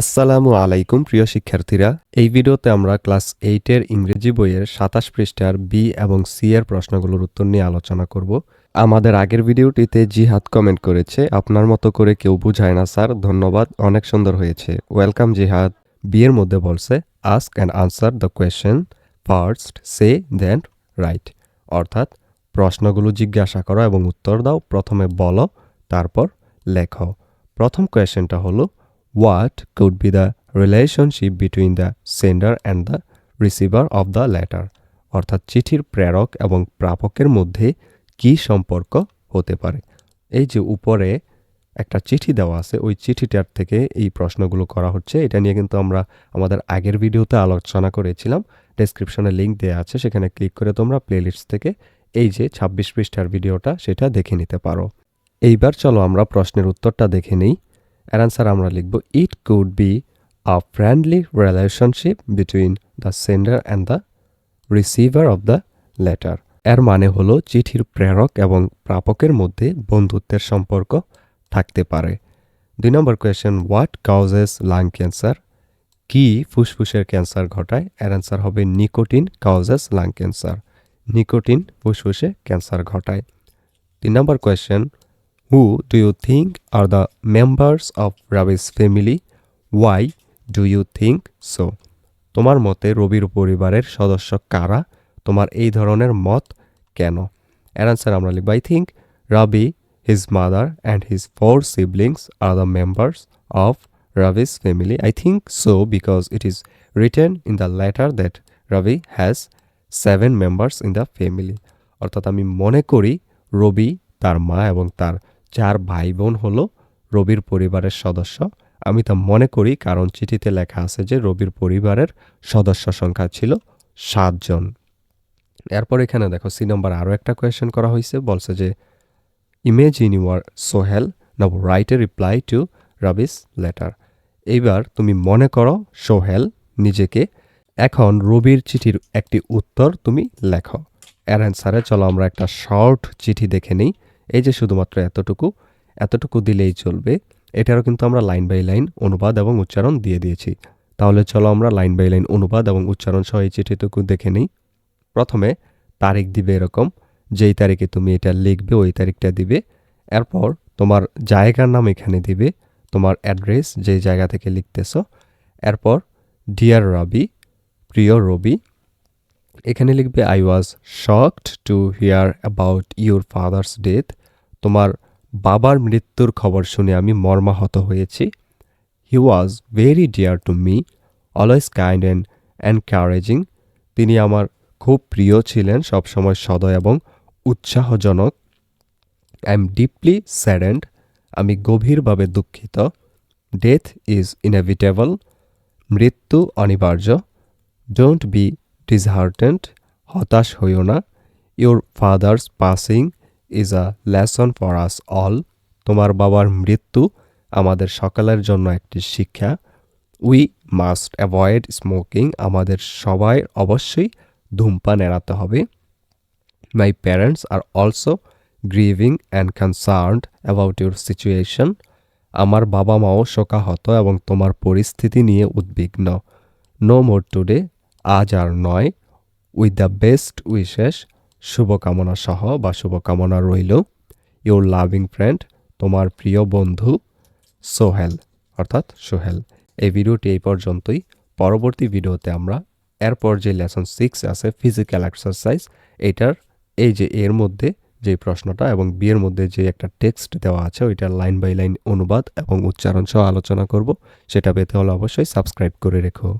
আসসালামু আলাইকুম, প্রিয় শিক্ষার্থীরা। এই ভিডিওতে আমরা ক্লাস এইটের ইংরেজি বইয়ের সাতাশ পৃষ্ঠার বি এবং সি এর প্রশ্নগুলোর উত্তর নিয়ে আলোচনা করব। আমাদের আগের ভিডিওটিতে জিহাদ কমেন্ট করেছে, আপনার মতো করে কেউ বুঝায় না, স্যার। ধন্যবাদ, অনেক সুন্দর হয়েছে। ওয়েলকাম জিহাদ। বি এর মধ্যে বলছে, ask and answer the question, first say, then write. অর্থাৎ প্রশ্নগুলো জিজ্ঞাসা করো এবং উত্তর দাও, প্রথমে বলো, তারপর লেখো। প্রথম কোয়েশ্চেনটা হলো what could be the relationship between the sender and the receiver of the letter? অর্থাৎ চিঠির প্রেরক এবং প্রাপকের মধ্যে কি সম্পর্ক হতে পারে? এই যে উপরে একটা চিঠি দেওয়া আছে, ওই চিঠিটার থেকে এই প্রশ্নগুলো করা হচ্ছে। এটা নিয়ে কিন্তু আমরা আমাদের আগের ভিডিওতে আলোচনা করেছিলাম। ডেসক্রিপশনে লিঙ্ক দেওয়া আছে, সেখানে ক্লিক করে তোমরা প্লেলিস্ট থেকে এই যে ছাব্বিশ পৃষ্ঠার ভিডিওটা, সেটা দেখে নিতে পারো। এইবার চলো আমরা প্রশ্নের উত্তরটা দেখে নিই। এর আনসার আমরা লিখব it could be a friendly relationship between the sender and the receiver of the letter এর মানে হলো চিঠির প্রেরক এবং প্রাপকের মধ্যে বন্ধুত্বের সম্পর্ক থাকতে পারে। দুই নম্বর question what causes lung cancer কি ফুসফুসের ক্যান্সার ঘটায়? এর অ্যান্সার হবে nicotine causes lung cancer nicotine ফুসফুসে ক্যান্সার ঘটায়। তিন নম্বর question who do you think are the members of Rabi's family why do you think so তোমার মতে রবির পরিবারের সদস্য কারা? তোমার এই ধরনের মত কেন? এর আনসার আমরা লিখব I think Rabi his mother and his four siblings are the members of Rabi's family I think so because it is written in the letter that Rabi has seven members in the family অর্থাৎ আমি মনে করি রবি তার মা এবং তার চার ভাই বোন হল রবির পরিবারের সদস্য। আমি তা মনে করি কারণ চিঠিতে লেখা আছে যে রবির পরিবারের সদস্য সংখ্যা ছিল সাতজন এরপর এখানে দেখো সি নম্বর আরও একটা কোয়েশ্চেন করা হয়েছে বলছে যে imagine you're Sohel now write a reply to Rabi's letter এইবার তুমি মনে করো সোহেল নিজেকে। এখন রবির চিঠির একটি উত্তর তুমি লেখো। এর অ্যান্সারে চলো আমরা একটা শর্ট চিঠি দেখে নিই। এই যে শুধুমাত্র এতটুকু এতটুকু দিলেই চলবে, এটারও কিন্তু আমরা লাইন বাই লাইন অনুবাদ এবং উচ্চারণ দিয়ে দিয়েছি। তাহলে চলো আমরা লাইন বাই লাইন অনুবাদ এবং উচ্চারণ সহ এই চিঠিটুকু দেখে নিই। প্রথমে তারিখ দিবে এরকম, যেই তারিখে তুমি এটা লিখবে ওই তারিখটা দিবে। এরপর তোমার জায়গার নাম এখানে দিবে, তোমার অ্যাড্রেস যেই জায়গা থেকে লিখতেছ। এরপর ডিয়ার রবি প্রিয় রবি এখানে লিখবে I was shocked to hear about your father's death তোমার বাবার মৃত্যুর খবর শুনে আমি মর্মাহত হয়েছি। He was very dear to me always kind and encouraging তিনি আমার খুব প্রিয় ছিলেন, সবসময় সদয় এবং উৎসাহজনক। আই এম ডিপলি স্যাডেন্ড আমি গভীরভাবে দুঃখিত। ডেথ ইজ ইনএভিটেবল মৃত্যু অনিবার্য। ডোন্ট বি ডিসহার্টেন্ড হতাশ হইও না। Your father's passing is a lesson for us all তোমার বাবার মৃত্যু আমাদের সকালের জন্য একটি শিক্ষা। উই মাস্ট অ্যাভয়েড স্মোকিং আমাদের সবাই অবশ্যই ধূমপান এড়াতে হবে। My parents are also grieving and concerned about your situation আমার বাবা মাও শোকাহত এবং তোমার পরিস্থিতি নিয়ে উদ্বিগ্ন। নো মোর টুডে আজ আর নয়। উইথ দ্য বেস্ট উইশেস শুভকামনা সহ বা শুভকামনা রইল। ইউর লাভিং ফ্রেন্ড তোমার প্রিয় বন্ধু, সোহেল। অর্থাৎ সোহেল। এই ভিডিওটি এই পর্যন্তই। পরবর্তী ভিডিওতে আমরা এরপর যে লেসন সিক্স আছে ফিজিক্যাল এক্সারসাইজ এটার এই যে এর মধ্যে যে প্রশ্নটা এবং বিয়ের মধ্যে যে একটা টেক্সট দেওয়া আছে ওইটার লাইন বাই লাইন অনুবাদ এবং উচ্চারণ সহ আলোচনা করব। সেটা পেতে হলে অবশ্যই সাবস্ক্রাইব করে রেখো।